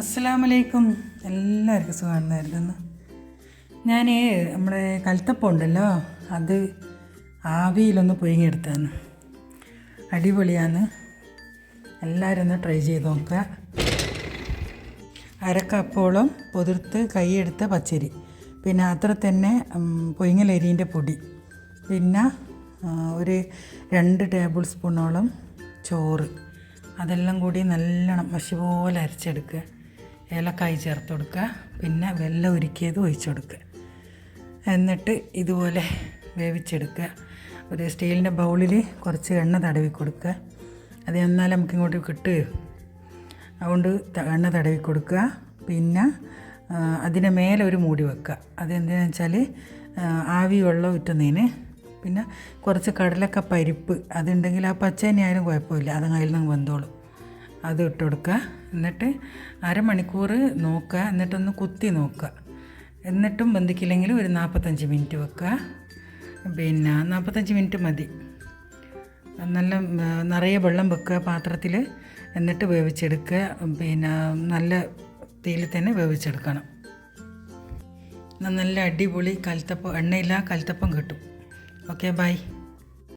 അസ്സലാമലൈക്കും. എല്ലാവർക്കും സുഖമാണെന്നായിരുന്നു ഞാൻ നമ്മുടെ കൽത്തപ്പം ഉണ്ടല്ലോ അത് ആവിയിലൊന്ന് പുഴുങ്ങിയെടുത്താണ് അടിപൊളിയാണ്. എല്ലാവരും ഒന്ന് ട്രൈ ചെയ്ത് നോക്കുക. അരക്കപ്പോളം പൊതിർത്ത് കൈയെടുത്ത പച്ചരി. പിന്നെ അത്ര തന്നെ പൊയിങ്ങലരിന്റെ പൊടി. പിന്നെ ഒരു രണ്ട് ടേബിൾ സ്പൂണോളം ചോറ്. അതെല്ലാം കൂടി നല്ലോണം മഷി പോലെ അരച്ചെടുക്കുക. ഏലക്കായ് ചേർത്ത് കൊടുക്കുക. പിന്നെ വെള്ളം ഉരുക്കിയത് ഒഴിച്ചു കൊടുക്കുക. എന്നിട്ട് ഇതുപോലെ വേവിച്ചെടുക്കുക. ഒരു സ്റ്റീലിന്റെ ബൗളിൽ കുറച്ച് എണ്ണ തടവി കൊടുക്കുക. അത് എന്നാലും നമുക്ക് ഇങ്ങോട്ട് കിട്ടുകയോ? അതുകൊണ്ട് എണ്ണ തടവി കൊടുക്കുക. പിന്നെ അതിന് മേലെ ഒരു മൂടി വെക്കുക. അതെന്താണെന്ന് വെച്ചാൽ ആവി വെള്ളം ഊറ്റുന്നതിന്. പിന്നെ കുറച്ച് കടലക്ക പരിപ്പ്. അതുണ്ടെങ്കിൽ ആ പച്ച ആയാലും കുഴപ്പമില്ല. അത് അതിൽ നിന്ന് വെന്തോളും. അത് ഇട്ട് കൊടുക്കുക. എന്നിട്ട് അരമണിക്കൂർ നോക്കുക. എന്നിട്ടൊന്ന് കുത്തി നോക്കുക. എന്നിട്ടും ബന്ധിക്കില്ലെങ്കിൽ ഒരു നാൽപ്പത്തഞ്ച് മിനിറ്റ് വെക്കുക. പിന്നെ നാൽപ്പത്തഞ്ച് മിനിറ്റ് മതി. നല്ല നിറയെ വെള്ളം വെക്കുക പാത്രത്തിൽ. എന്നിട്ട് വേവിച്ചെടുക്കുക. പിന്നെ നല്ല തീയിൽ തന്നെ വേവിച്ചെടുക്കണം. നല്ല അടിപൊളി കൽത്തപ്പം എണ്ണയില്ല കൽത്തപ്പം കിട്ടും. Okay bye.